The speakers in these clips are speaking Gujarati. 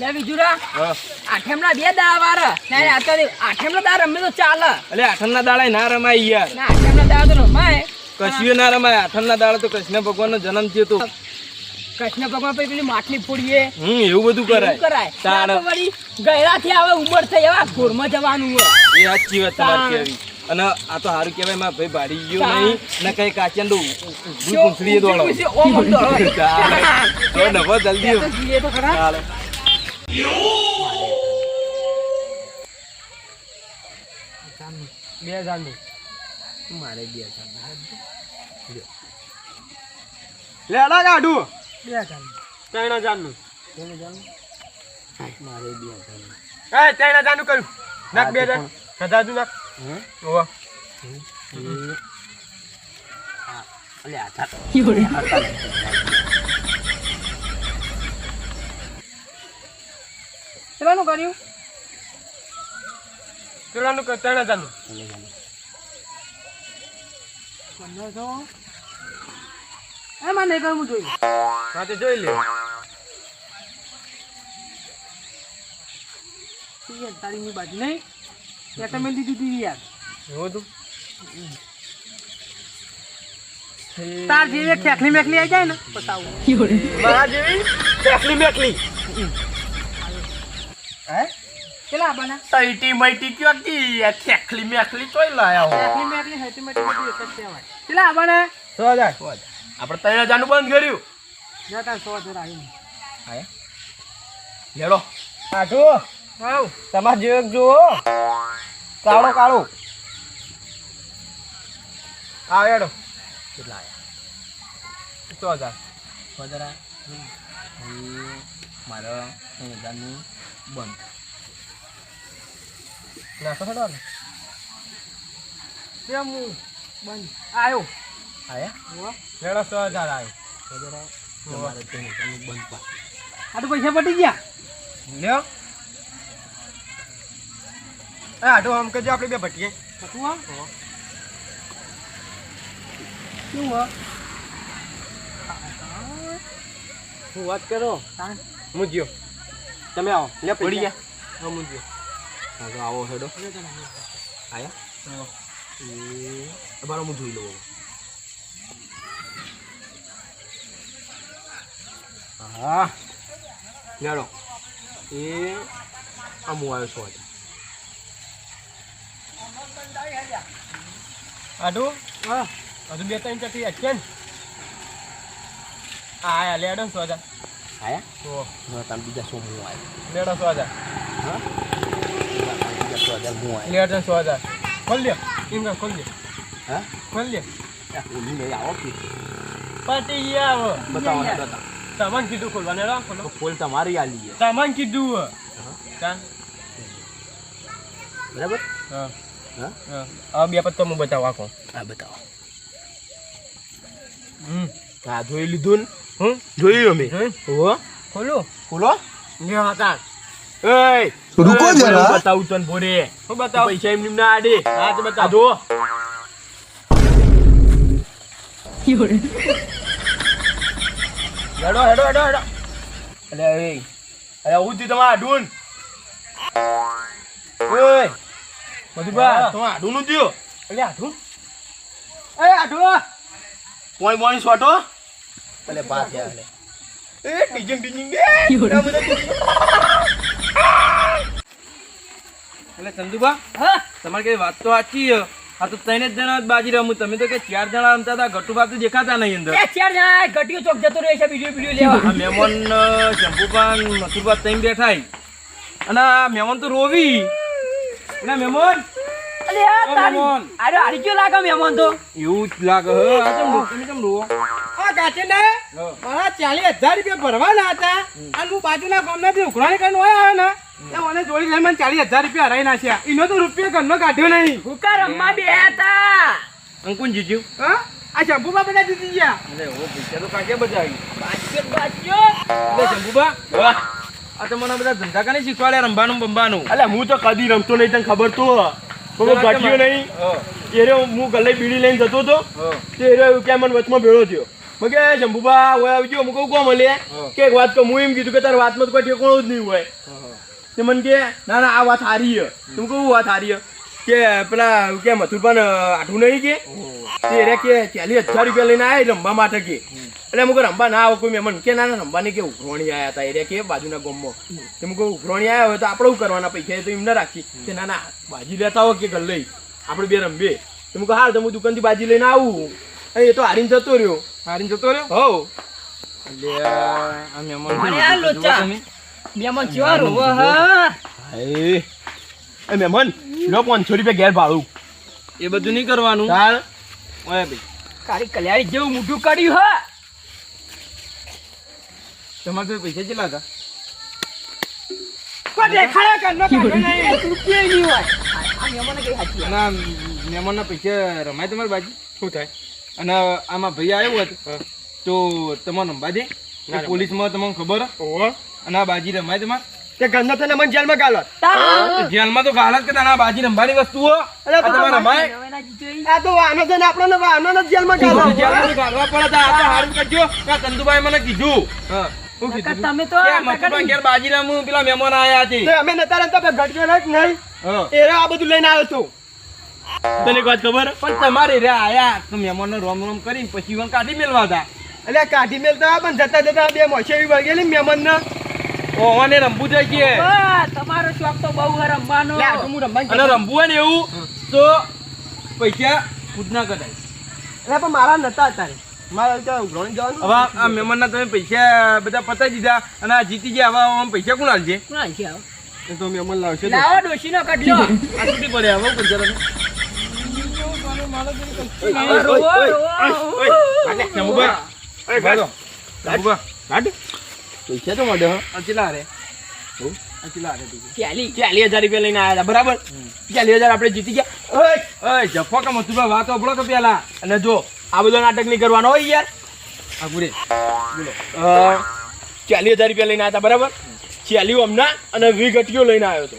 લે બીજુરા હા. આઠેમના બે દા વાર. ના આ તો આઠેમના દા રમે તો ચાલે. એટલે આઠમના દાડા ના રમાય યાર. ના આઠેમના દા તો રમાય. કશીએ ના રમાય. આઠમના દાડા તો કૃષ્ણ ભગવાનનો જન્મ થયો તો. કૃષ્ણ ભગવાન પછી પેલી માટલી ફોડીએ. હમ એવું બધું કરાય. કરાય. તાણ. વળી ગયરાથી આવે ઉંમર થઈ એવા ઘોરમાં જવાનું હોય. એ સાચી વાત તમારી કેવી અને આ તો સારું કહેવાયમાં ભાઈ ભાડી ગયો નહીં ને કઈ કાચિયાન તો પૂંછડીએ દોડો દોડો. તો નભો જલ્દી ચાલો. બે હજારનું મારે બે હજાર લેડા કાઢું બે જાનું ત્રણ હજારનું ત્રણ હજારનું મારે બે હજારનું કર્યું નાખ બે હજાર નાખ કેટલાનું કર્યું? કેટલાનું કર ત્રણ હજારનું પંદરસો એમાં નહીં કરવું જોઈએ. હા તે જોઈ લે. યાર બાજુ નહીં. ત્યાં તમે દીધી હતી યાર. એવું તું તાર જેવી ખેખલી મેખલી આવી જાય ને પતાવું મારા જેવી? મેકલી. હે? કેટલા આપવાના તઈટી મઈટી કયો કી? આ ખેખલી મેકલી ચોઈ લાયા હો ખેખલી મેખલી હેતી મઈટી બધી એક જ કહેવાય. કેટલા આપવાના સો હજાર. આપણે ત્રણ હજારનું બંધ કર્યું. જો તાર સો હજાર આવી લેડો. કાઢો આવ. તમારે જેવો એક જુઓ. કાળો કાળો. આ હેડો કેટલા સો હજાર. આયા. મારો ત્રણ હજારનું બંધ. નાખો હેડો ને કેમ હું બંધ. આવ્યો આયા? લેડો સો હજાર આવ્યો બંધ આ તો પૈસા પટી ગયા. લ્યો. એ આટો આમ કરજો આપણે બે ભટીએ શું આમ? શું હો? હું વાત કરો? હું મુજ્યો. તમે આવો લે પડી ગયા. હા મુજ્યો હા તો આવો હેડો. આયા? તમારો હું જોઈ લઉં હા. લેડો એ આ હું આવ્યો છો આટો? હા. હજુ બે ત્રણ ચટી છે ને? હા આયા લેડો સો હજાર આયા ઓ ના તમે બીજા સો હું આવ્યો લેડો સો હજાર હા બીજા સો હજાર હું આવ્યો લેડો સો હજાર ખોલ લ્યો એમ કામ ખોલ લ્યો હા ખોલ લ્યો આ ખોલી નહીં આવો કે Taman ખોલવાને રો ખોલો તો ખોલ તમારી આલી છે સામાન કીધું હે. ચાલ બરાબર હા હા હા આ બે પત્તો હું બતાવું આખો હા બતાવો હમ હા જોઈ લીધું ને. હું જોયું અમે હો ખોલું. ખોલો. લ્યો હતા એય. રૂકો જરા. બતાવું તને ભોરે. હું બતાવ. પૈસા એમ ના આડે. હા તો બતાવ. જો. હેડો હેડો હેડો હેડો. અરે એ અરે હું થી તમારા આડું ઓય. મધુબા. તમારા આડું નું દ્યો એટલે આઠું અરે આઠું પોણી પોણી સોટો અલે પાસ યાર એ ડીજિંગ ડીજિંગ ડીજિંગ. એટલે ચંદુબા હા. તમારે કઈ વાત તો સાચી છે. આ તો ત્રણ જ જણા બાજી રમું. તમે તો કે ચાર જણા રમતા હતા ગટુબા તો દેખાતા નહીં અંદર. ચાર જણા ઘટીઓ ચોક જતો રહે છે બીજું બીજું લેવા. મહેમાન શંભુપાન મથુરબા ત્રણ બેઠાય અને મહેમાન તો રોવી. એના મહેમાન? અલે આ તારી અરે હારી ગયો લાગે મહેમાન તો. એવું જ લાગે. હે આ તો રો- કેમ રોવો આ કાચે ને મારા 40000 રૂપિયા ભરવાના હતા. અને હું બાજુના ગામનાથી ઉઘરાણી કરીને આવ્યો ને એ મને જોડી લઈને મને ચાલીસ હજાર રૂપિયા હરાઈ નાખ્યા. એનો તો રૂપિયા ઘરનો કાઢ્યો નહીં. હુકાર રમવા બે હતા. અંકુન જીજુ. હા? આ શંભુમાં બધા જીતી ગયા. અરે ઓ પૈસા તો કાંકે બચાવી બાજ્યો બાજ્યો એટલે શંભુબા. આ તો મને બધા ધંધા કાને શીખવાડ્યા રમવાનું બંબાનું અલ્યા હું તો કદી રમતો નહીં તને ખબર તો. તો ઘટ્યો નહીં. એ રહ્યો હું ગલે બીડી લઈને જતો હતો. તે રહ્યો કે મને વચમાં ભેળો થયો. મેં કે શંભુબા હોય આવી ગયો. કહું કોમ લે કે એક વાત કહું હું એમ કીધું કે તારી વાતમાં તો કોઈ ઠેકોણું જ નહીં હોય. તે મને કે ના ના આ વાત હારી છે. તું કહું વાત હારી છે. કે પેલા કે મથુરભાઈ આઠું નહીં કે? તે રે કે ચાલીસ હજાર રૂપિયા લઈને આયા રમવા માટે કે. એટલે મુકો રમવા ના આવો કોઈ મહેમાન કે ના રમવાની રમવા નહીં કે ઉઘરોણી આવ્યા હતા એ રે કે બાજુના ગામમાં. એમ મુકો ઉઘરોણી આવ્યા હોય તો આપણે શું કરવાના? પૈસા એ તો એમ ના રાખી કે ના ના બાજી લેતા હો કે ઘર લઈ. આપણે બે રમીએ. એમ મુકો હાલ તો હું દુકાનથી બાજી લઈને આવું. એ તો હારીને જતો રહ્યો. હારીને જતો રહ્યો? હો લે આ મહેમાન કેવા રોવો હા? એ મહેમાન લો પાંચસો રૂપિયા ઘેર ભાડું. એ બધું નહીં કરવાનું. ચાલ ઓય ભાઈ. કારી કલ્યાણી જેવું મોઢું કર્યું હા. તમારે તો પૈસા કેટલા હતા? મહેમાનના પૈસા રમાય તમારી બાજી? શું થાય? અને આમાં ભાઈ આવ્યો હતો તો તમારો દે. પોલીસમાં તમને ખબર હે? અને આ બાજી રમાય તમારે? તે ગંદા તને મને જેલમાં ગાલો. જેલમાં તો ગાલત કે તારા બાજી રમવાની વસ્તુઓ? આ તમારે રમાય આ તો આનો છે ને આપણને આનો જ જેલમાં ગાલો. જેલમાં ગાલવા પડે તો આ તો હારું કરજો. કે ચંદુભાઈ મને કીધું. તમે તો ઘેર બાજી પેલા મહેમાન આયા છે. અમે નતા જ નહીં. એ આ બધું લઈને આવ્યો તું. તને વાત ખબર? પણ તમારે રે આયા તો મહેમાનને રોમ રોમ કરીને પછી કાઢી મેલવા હતા. એટલે કાઢી મેલતા પણ જતા જતા બે મોસે એવી વળગેલી મહેમાન ને ઓવાને રમવું જોઈએ. તમારો શોખ તો બહુ રમવાનો. અને રમવું હોય ને એવું તો પૈસા ખુદ ના કઢાય. એટલે પણ મારા નતા અત્યારે. મારા તો ઉઘરાણી જવાનું હવે આ મહેમાનના તમે પૈસા બધા પતાવી દીધા અને આ જીતી ગયા. હવે આમ પૈસા કોણ હાલશે કોણ હાલશે આવો? તો મહેમાન લાવશે. લાવો ડોશીનો કાઢ આ તૂટી પડે હવે પૈસા તમે. હવે રોવો, રોવો. શંભુભા, એ ભાગો. કાઢ. શંભુભા, કાઢ. પૈસા તો મળે હો. તો મળ્યો હારે પૈસા? ચાલી. હજાર રૂપિયા લઈને આવ્યા બરાબર? ચાલી હજાર આપણે જીતી ગયા. ઓય! ઓય, જફો કે મથુરભાઈ વાત સાંભળો કે પેલા. અને જો આ બધો નાટક નહીં કરવાનો હોય યાર. આ પૂરે અ, ચાલીસ હજાર રૂપિયા લઈને આવ્યા બરાબર? ચાલીસ હમણાં અને વી ઘટીઓ લઈને આવ્યો હતો.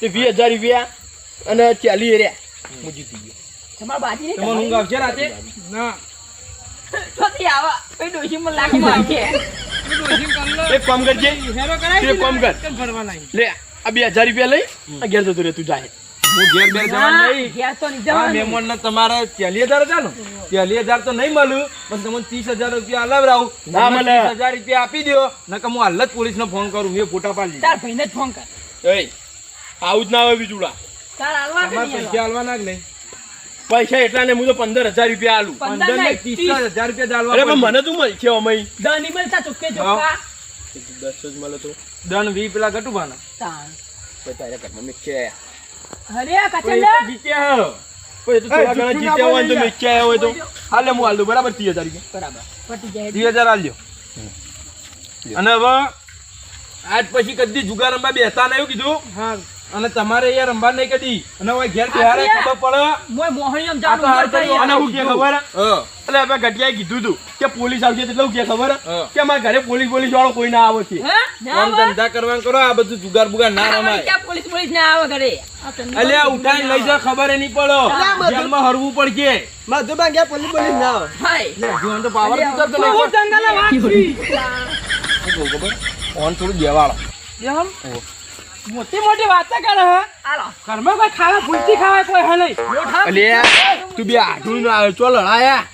તે વીસ હજાર રૂપિયા અને ચાલીસ રહ્યા. હું જીતી ગયો. તમારે બાજી નહીં ઊંઘ આવશે રાતે? ના. આવા. એક કામ કરજે. એક કામ કર. લે આ બે હજાર રૂપિયા લઈ આ ઘેર જતો રે તું જાય હું ઘેર બેર જવાનું નહીં. ઘેર તો નહીં આ જવાનું. મહેમાનને તમારે ચાલી હજાર હતા ને. ચાલીસ હજાર તો નહીં મળ્યું પણ તમને ત્રીસ હજાર રૂપિયા હલાવરાવું ના મને મળે. ત્રીસ હજાર રૂપિયા આપી દો નકર હું હાલ જ પોલીસને ફોન કરું એ ફોટા પાડી તાર ભાઈને જ ફોન કર. એય આવું જ ના આવે બીજુડા. તાર હાલવા પૈસા હાલવા? હાલવાના કે નહીં. પૈસા એટલા ને હું તો પંદર હજાર રૂપિયા આલું. પંદર ને ત્રીસ. હજાર રૂપિયા જ અરે પણ મને તું મળશે અમે દસ મળતા ચોખ્ખે ચોખ્ખા. દસ જ મળે તો. દન વી પેલા ગટુભાના તાણ. પછી તારા ઘરમાં મેચ્યા અરે કોઈ. તો હો. પછી તો થોડા ઘણા જીત્યા હોય તો ના મેચ્યા હોય તો. હાલે હું હાલ બરાબર ત્રીસ હજાર રૂપિયા. બરાબર. પટી જાય. ત્રીસ હજાર હાલજો અને હવે આજ પછી કદી જુગાર રમવા બેસતા નહીં એવું કીધું? અને તમારે યાર રમવા નહીં કદી અને હવે ઘેર તહેવારે ખબર પડે મોય મોહણીયમ આ તો હાર જાનું અને હું કે ખબર એટલે હવે ગટિયાએ કીધું તું કે પોલીસ આવશે એટલે હું કે ખબર કે મારા ઘરે પોલીસ પોલીસ વાળો કોઈ ના આવે છે હે? કામ ધંધા કરવાનું કરો આ બધું જુગાર બુગાર ના રમાય કે પોલીસ પોલીસ ના આવે ઘરે આ ઉઠાઈ લઈ જા ખબર નહીં પડો જેલમાં હરવું પડશે મધુબા ગયા પોલીસ પોલીસ ના આવે હાય જીવન તો પાવર ઉતરતો બહુ નહીં જંગલે વાત ખબર ઓન થોડું દેવાળો એમ? મોટી મોટી વાત કરે હે. ઘરમાં કોઈ ખાવા ભૂલતી ખાવા કોઈ હે નહીં. તું બે આઢું ના આવે ચો લડાયા?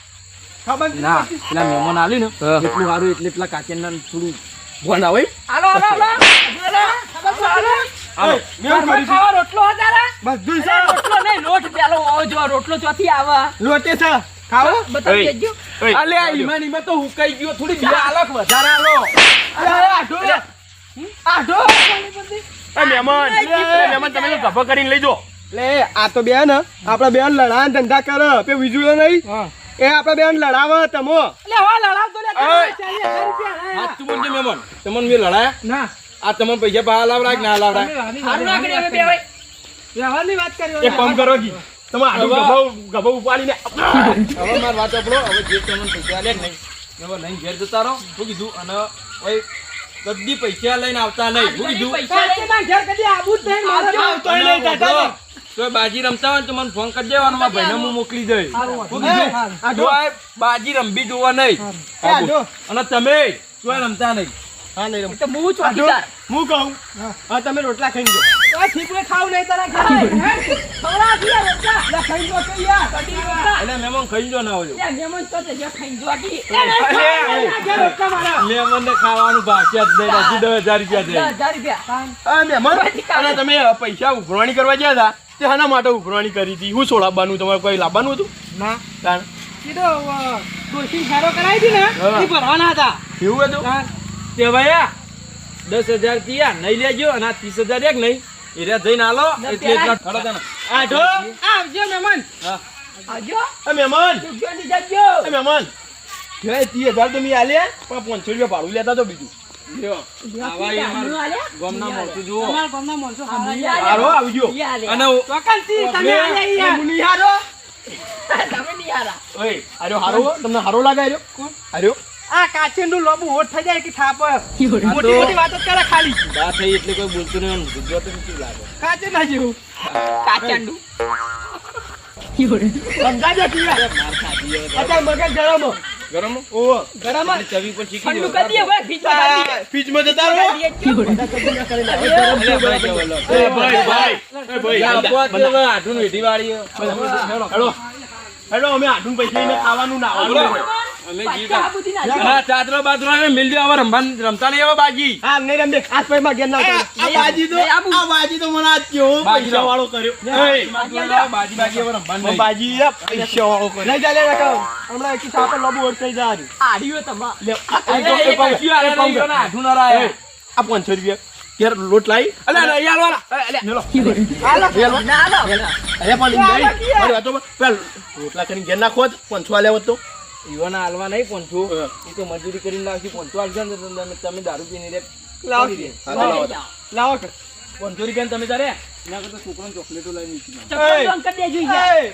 ના પેલા મહેમાન આલી ને એટલું સારું એટલે પેલા કાચેના થોડું ભણ હોય હાલો હાલો હાલો. રોટલો રોટલો નહીં લોટ પેલો આવો જો રોટલો ચોથી આવે. લોટે છે. ખાવો? બતાવી. દેજો. અલ્યા ઈમાન ઈમાન તો હુકાઈ ગયો થોડી બે આલક વધારે આલો આઢું. આઢો. એ મહેમાન મહેમાન તમે તો ગભો કરીને લઈ જો લે આ તો બેન આપડા બેન લડા ધંધા કરે પે નહીં? એ આપડા બેન લડાવે તમો. લે હે. તું મહેમાન. તમને મેં લડાયા? ના. આ તમને પૈસા બહાર લાવરા કે ના લાવરા હારું ના કરી બે હોય. વ્યવહારની વાત કરી એક કામ કરો કી તમે આઢું ગભો ગભો ઉપાડીને. હવે મારી વાત સાંભળો હવે જે તમને પૈસા નહીં. હવે લઈને ઘેર જતા રહો. શું કીધું? અને ઓય કદી પૈસા લઈને આવતા નહીં. હું કીધું કદી આબુ જ નહીં મારે આવતો નહીં, દાદા. જો, જો બાજી રમતા હોય તો મને ફોન કરી દેવાનો મારા ભાઈને હું મોકલી દઈ હું કીધું? જો આ બાજી રમવી જોવા નહીં. અને તમે તો રમતા નહીં. હા નહીં રમતા. હું ચોકીદાર હું કહું હા. તમે રોટલા ખાઈ જો આ ઠીકરે ખાવ નહીં તારા ઘરે ખવડાવ દિયા રોટલા લે ખાઈ જો કે યાર કદી રોટલા એટલે મહેમાન ખાઈ જો ના આવજો લે મહેમાન તો તે ખાઈ જો આકી લે લે ઘેર રોટલા મારા મહેમાનને ખાવાનું ભાગ્ય જ નહીં હજી દસ હજાર રૂપિયા દે. 10000 રૂપિયા. હા મહેમાન અને તમે પૈસા ઉઘરાણી કરવા ગયા હતા તે હાના માટે ઉઘરાણી કરી હતી. હું છોડાવવાનું તમારે કોઈ લાવવાનું હતું? ના. કારણ કીધો દોશી સારો કરાવી દી ને એ ભરવાના હતા. એવું હતું? તે ભૈયા દસ હજાર થયા નહીં લેજો અને આ ત્રીસ હજાર એક નહીં. એ રહ્યા જઈને આલો એટલે એટલા ખરો તને. આઠો આવજો. મહેમાન. હા. આવજો. એ મહેમાન. જલ્દી જજો. એ મહેમાન. કે ત્રીસ હજાર તો મી આલે પણ પાંચસો રૂપિયા ભાડું લેતા તો બીજું. તમને હારો લાગે હારો? હારો. આ કાચીનું લોબુ હોટ થઈ જાય કે થાપ મોટી મોટી વાતો કરે ખાલી. બા થઈ એટલે કોઈ બોલતું નહીં આમ ગુજરાતી નથી લાગે? કાચે ના જેવું. કાચંડુ. સમજાજો. અત્યારે મગજ ગરમ. ગરમ ઓવો ગરમ ચવી પર શીખી ઠંડુ દો. કરી દઈએ ભાઈ ફ્રીજમાં કરી દઈએ. ફીજમાં જતા રહો. ભાઈ એ ભાઈ ભાઈ એ ભાઈ. આઠું વેઢી વાળી. હેડો હેલો અમે આઠું પૈસા લઈને ખાવાનું ના આવડે અમે ના જાય. હા, ચાદરો બાદરો આવે, મિલજો હવે રમવાન- રમતા નહીં હવે બાજી હા નહીં રમજે ખાસ ભાઈ માં ઘેર ના આ બાજી તો આ બાજી તો મને આજ કેવો પૈસા વાળો કર્યો બાજી બાજી હવે રમવાનું બાજી પૈસા વાળો કર્યો નહીં ચાલે રકમ હમણાં એક સાપર લબુ અટકાઈ જા આડ્યો તમા. લે આલે આઠું ના રાય. આ પાંચસો રૂપિયા ઘેર લોટ લાઈ અલે અલ્યા, યાર વાળા. મેલો. હાલો. હેલો. ના હાલો. અરે પણ નહીં. વાતો પર પેલા રોટલા કરીને ઘેર નાખો પાંચસો આલ્યા તો ઈવાના હાલવા નહીં પહોંચવું. હા. એ તો મજૂરી કરીને લાવશે પહોંચવું હાલશે ને તમે- તમે દારૂ પીને રે લાવો. પહોંચો રૂપિયા તમે તારે એના કરતા છોકરો ચોકલેટો લઈ નીચે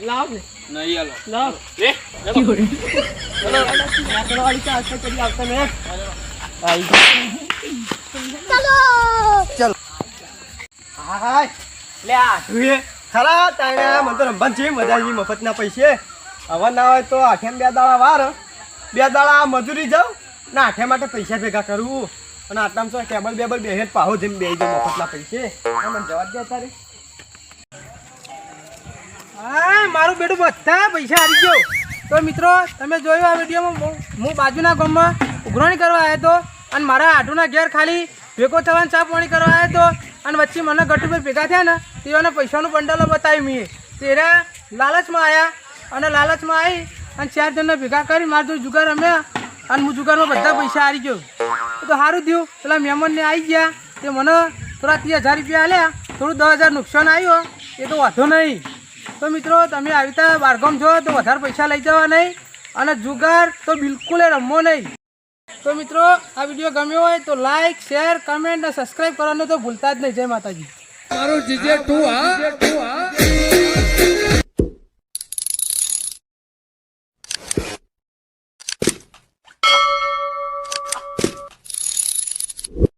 લાવો નહીં હાલો. લાવો. લે, લાકડાવાળી તો આજકાલ કદી આવતા નહીં. આઈ ગયું. હા, હા. લે આ જોઈએ. ખરા તારે મને તો રમવાનું છે મજા આવી મફતના પૈસે હવે ના હોય તો આઠેમ બે દાડા વાર, બે દાડા મજૂરી જાઉં ના આઠે માટે પૈસા ભેગા કરવું અને આટલામાં શું ટેબલ બેબલ બે હેઠ પાહો જેમ બે જાઉં મફતના પૈસે. મને જવા દે તારે. હા મારું બેટું બધા પૈસા હારી ગયો. તો મિત્રો, તમે જોયું આ વિડીયોમાં હું- બાજુના ગામમાં ઉઘરાણી કરવા આવ્યો હતો અને મારા આટુના ઘેર ખાલી ભેગો થવાનું ચા પાણી કરવા આવ્યો હતો અને વચ્ચે મને ગટુભાઈ ભેગા થયા ને, તેઓને પૈસાનું બંડલો બતાવ્યું મેં. તેરા લાલચમાં આવ્યા અને લાલચમાં આવી અને ચાર જણને ભેગા કરી મારે તો જુગાર રમ્યા અને હું જુગારમાં બધા પૈસા હારી ગયો. તો સારું થયું. પેલા મહેમાનને આવી ગયા. તે મને થોડા ત્રીસ હજાર રૂપિયા આલ્યા. થોડું દસ હજાર નુકસાન આવ્યો. એ તો વાંધો નહીં. તો મિત્રો તમે આવી રીતે બારગામ જો તો વધારે પૈસા લઈ જવા નહીં. અને જુગાર તો બિલકુલ રમવો નહીં. તો મિત્રો આ વીડિયો ગમ્યો હોય તો લાઈક શેર કમેન્ટ અને સબસ્ક્રાઈબ કરવાનું તો ભૂલતા જ નહીં. જય માતાજી. મારું જીજે ટુ હા?